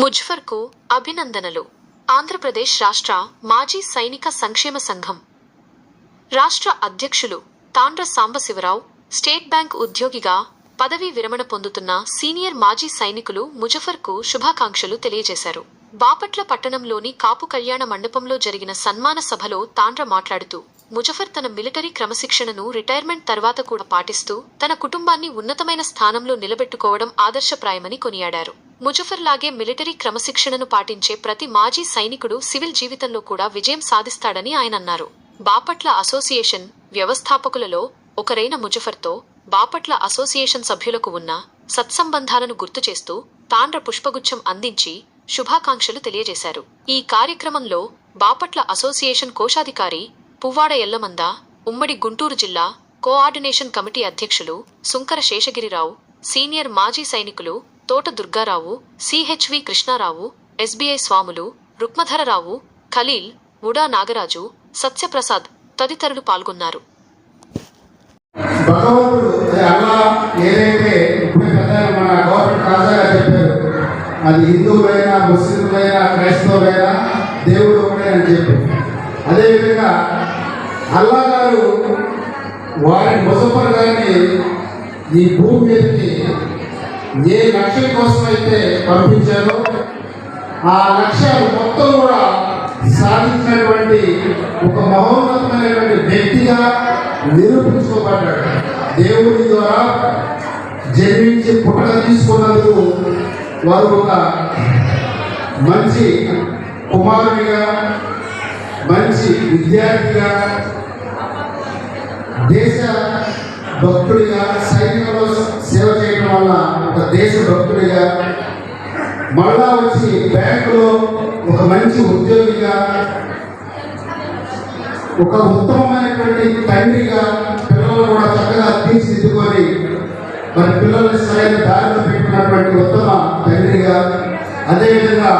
ముజ్ఫర్కు అభినందనలు. ఆంధ్రప్రదేశ్ రాష్ట్ర మాజీ సైనిక సంక్షేమ సంఘం. రాష్ట్ర అధ్యక్షులు తాండ్ర సాంబశివరావు స్టేట్ బ్యాంక్ ఉద్యోగిగా పదవీ విరమణ పొందుతున్న సీనియర్ మాజీ సైనికులు ముజఫర్కు శుభాకాంక్షలు తెలియజేశారు. బాపట్ల పట్టణంలోని కాపు కళ్యాణ మండపంలో జరిగిన సన్మాన సభలో తాండ్ర మాట్లాడుతూ ముజఫర్ తన మిలిటరీ క్రమశిక్షణను రిటైర్మెంట్ తర్వాత కూడా పాటిస్తూ తన కుటుంబాన్ని ఉన్నతమైన స్థానంలో నిలబెట్టుకోవడం ఆదర్శప్రాయమని కొనియాడారు. ముజఫర్ లాగే మిలిటరీ క్రమశిక్షణను పాటించే ప్రతి మాజీ సైనికుడు సివిల్ జీవితంలో కూడా విజయం సాధిస్తాడని ఆయన అన్నారు. బాపట్ల అసోసియేషన్ వ్యవస్థాపకులలో ఒకరైన ముజఫర్తో బాపట్ల అసోసియేషన్ సభ్యులకు ఉన్న సత్సంబంధాలను గుర్తు చేస్తూ తాండ్ర పుష్పగుచ్చం అందించి శుభాకాంక్షలు తెలియజేశారు. ఈ కార్యక్రమంలో బాపట్ల అసోసియేషన్ కోశాధికారి పువ్వాడ ఎల్లమంద ఉమ్మడి గుంటూరు జిల్లా కోఆర్డినేషన్ కమిటీ అధ్యక్షులు సుంకర శేషగిరిరావు సీనియర్ మాజీ సైనికులు తోట దుర్గారావు సిహెచ్వి కృష్ణారావు ఎస్బీఐ స్వాములు రుక్మధరరావు ఖలీల్ ఉడా నాగరాజు సత్యప్రసాద్ తదితరులు పాల్గొన్నారు. భగవంతుడు అది ఏదైతే మన గవర్నమెంట్ రాజాగా చెప్పారు అది హిందువులైనా ముస్లింలైనా క్రైస్తవులైనా దేవుడు ఒకటే అని చెప్పారు. అదేవిధంగా అల్లా గారు వారి ముసఫర్ గారిని ఈ భూమి మీదకి ఏ లక్ష్యం కోసం అయితే పంపించారో ఆ లక్ష్యాలు మొత్తం కూడా సాధించినటువంటి ఒక మహోన్నతమైనటువంటి వ్యక్తిగా నిరూపించుకోబడ్డాడు. దేవుడి ద్వారా జన్మించి పుట్టక తీసుకున్నందుకు వారు ఒక మంచి కుమారుడిగా మంచి విద్యార్థిగా దేశ భక్తుడిగా సైనికంలో సేవ చేయడం వల్ల ఒక దేశ భక్తుడిగా మళ్ళా వచ్చి బ్యాంకులో ఒక మంచి ఉద్యోగిగా ఒక ఉత్తమమైనటువంటి తండ్రిగా పిల్లలు కూడా చక్కగా తీర్చిదిద్దుకొని మరి పిల్లల్ని సరైన దారిలో పెట్టుకున్నటువంటి ఉత్తమ తండ్రిగా అదేవిధంగా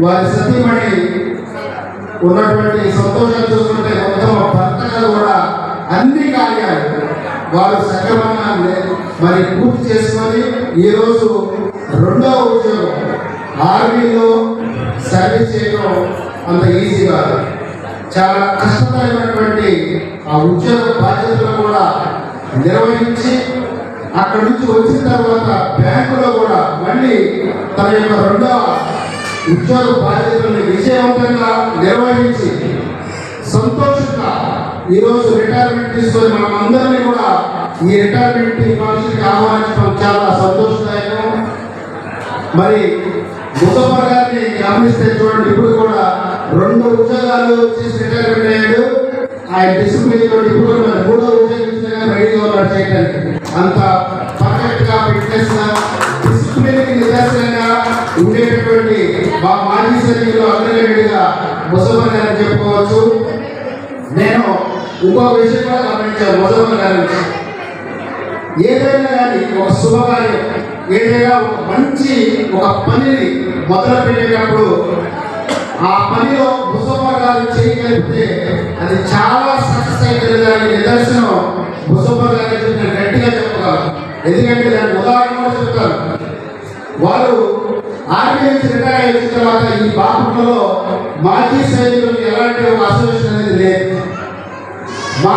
వారి సతీమణి ఉన్నటువంటి సంతోషం చూసుకుంటే ఉత్తమ భర్తగా కూడా అన్ని కార్యాలు వారు సక్రమంగా లేదు మరి పూర్తి చేసుకొని ఈరోజు రెండవ ఉద్యోగం ఆర్మీలో సర్వీస్ చేయడం అంత ఈజీ కాదు. చాలా కష్టతరమైనటువంటి ఆ ఉద్యోగ బాధ్యతలు కూడా నిర్వహించి అక్కడి నుంచి వచ్చిన తర్వాత బ్యాంకులో కూడా మళ్ళీ తన యొక్క రెండవ ఉద్యోగ బాధ్యతలను విజయవంతంగా నిర్వహించి ఈరోజు రిటైర్మెంట్ తీసుకొని మనం అందరినీ కూడా ఈ రిటైర్మెంట్ ఫంక్షన్కి ఆహ్వానించడం చాలా సంతోషదాయకం. మరి ముసఫర్ గారిని గమనిస్తే చూడండి ఇప్పుడు కూడా రెండు ఉద్యోగాలు చేసి రిటైర్మెంట్ అయ్యాడు. ఆయన డిసిప్లిన్ ఇప్పుడు కూడా మూడో ఉద్యోగం రెడీగా ఉన్నాడు చేయడానికి అంత పర్ఫెక్ట్గా ఫిట్నెస్గా డిసిప్లిన్కి నిదర్శనంగా ఉండేటటువంటి మా మాజీ సైనికులు అగ్రగణ్యుడిగా ముసఫర్ గారిని చెప్పుకోవచ్చు. నేను ఇంకో విషయం కూడా గమనించారు ముసఫర్ గారి ఏదైనా కానీ ఒక శుభకార్యం ఏదైనా ఒక మంచి ఒక పనిని మొదలు పెట్టేటప్పుడు ఆ పనిలో ముసఫర్ చేయగలిగితే అది చాలా సక్సెస్ అయితే దాని నిదర్శనం ముసఫర్ గారి నేను గట్టిగా చెప్పగలను ఎందుకంటే దాని ఉదాహరణ కూడా చెప్తాను వారు ఆర్మీ నుంచి రిటైర్ అయిన తర్వాత ఈ బాపట్లలో మాజీ సైనికులకు ఎలాంటి ఒక అసోసియేషన్ అనేది లేదు. మా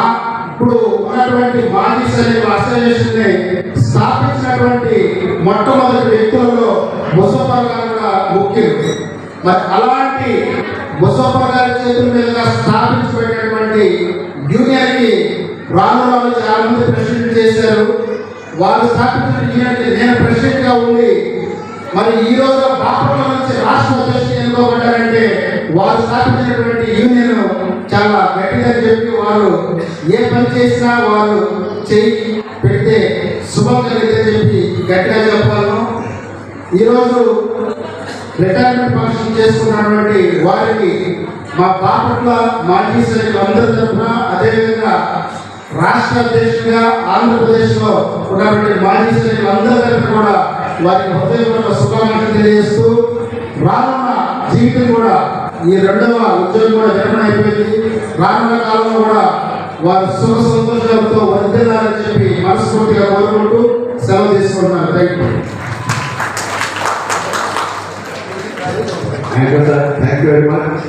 ఇప్పుడు ఉన్నటువంటి మాజీ సైనికుల అసోసియేషన్ని స్థాపించినటువంటి మొట్టమొదటి వ్యక్తులలో ముసఫర్ గారు కూడా ముఖ్యం మరి అలాంటి ముసఫర్ గారి చేతుల మీదుగా స్థాపించబడినటువంటి యూనియన్కి రాను రాను చాలా మంది ప్రెసిడెంట్ చేశారు. వారు స్థాపించిన యూనియన్ నేను ప్రెసిడెంట్గా ఉండి మరి ఈ రోజు బాపట్ల నుంచి రాష్ట్ర అధ్యక్షుడు ఎన్నుకోబడ్డారంటే వారు స్థాపించినటువంటి యూనియన్ చాలా గట్టిగా చెప్పి వారు ఏ పని చేసినా వారు చేయి పెడితే శుభం కలిగితే చెప్పి గట్టిగా చెప్పాలను. ఈరోజు రిటైర్మెంట్ ఫంక్షన్ చేసుకున్నటువంటి వారికి మా బాపట్ల మాజీ సైనికులు అందరి తరఫున అదేవిధంగా రాష్ట్ర అధ్యక్షుడిగా ఆంధ్రప్రదేశ్లో ఉన్నటువంటి మాజీ సైనికులు అందరి తరఫున కూడా వారికి హృదయపూర్వక శుభాకాంక్షలు తెలియజేస్తూ రానున్న జీవితం కూడా ఈ రెండవ ఉద్యోగం కూడా విరమణ అయిపోయింది. రానున్న కాలంలో కూడా వారు సుఖ సంతోషాలతో వర్ధిల్లాలని చెప్పి మనస్ఫూర్తిగా కోరుకుంటూ సెలవు తీసుకుంటున్నారు thank you thank you thank you very much